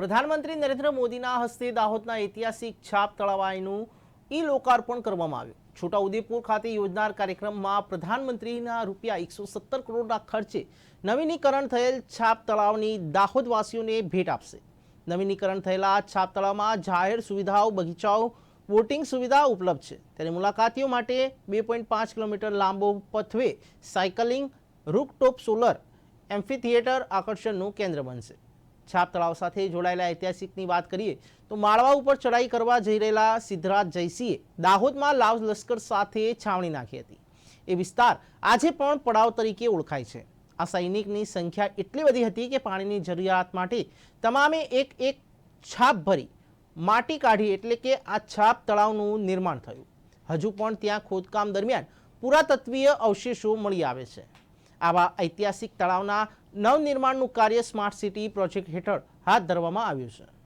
પ્રધાનમંત્રી નરેન્દ્ર મોદીના હસ્તે દાહોદના ઐતિહાસિક છાપ તળાવાયનું ઈ લોકાર્પણ કરવામાં આવ્યું. છોટાઉદેપુર ખાતે યોજનાર કાર્યક્રમમાં પ્રધાનમંત્રીના રૂપિયા એકસો સત્તર કરોડના ખર્ચે નવીનીકરણ થયેલ છાપ તળાવની દાહોદવાસીઓને ભેટ આપશે. નવીનીકરણ થયેલા છાપ તળાવમાં જાહેર સુવિધાઓ, બગીચાઓ, બોટિંગ સુવિધા ઉપલબ્ધ છે. ત્યારે મુલાકાતીઓ માટે બે પોઈન્ટ પાંચ કિલોમીટર લાંબો pathway cycling rooftop solar amphitheatre આકર્ષણનું કેન્દ્ર બનશે. છાપ તળાવ સાથે જોડાયેલા ઐતિહાસિકની વાત કરીએ, તો માળવા ઉપર ચડાઈ કરવા જઈ રહેલા સિદ્ધરાજ જયસિંહે દાહોદમાં લાવ લશ્કર સાથે છાવણી નાખી હતી. એ વિસ્તાર આજે પણ પડાવ તરીકે ઓળખાય છે. આ સૈનિકની સંખ્યા એટલી બધી હતી કે પાણીની જરૂરિયાત માટે તમામે એક એક છાપ ભરી માટી કાઢી એટલે કે આ છાપ તળાવનું નિર્માણ થયું. હજુ પણ ત્યાં ખોદકામ દરમિયાન પુરાતત્વીય અવશેષો મળી આવે છે. આવા ઐતિહાસિક તળાવના નવનિર્માણનું કાર્ય સ્માર્ટ સિટી પ્રોજેક્ટ હેઠળ હાથ ધરવામાં આવ્યું છે.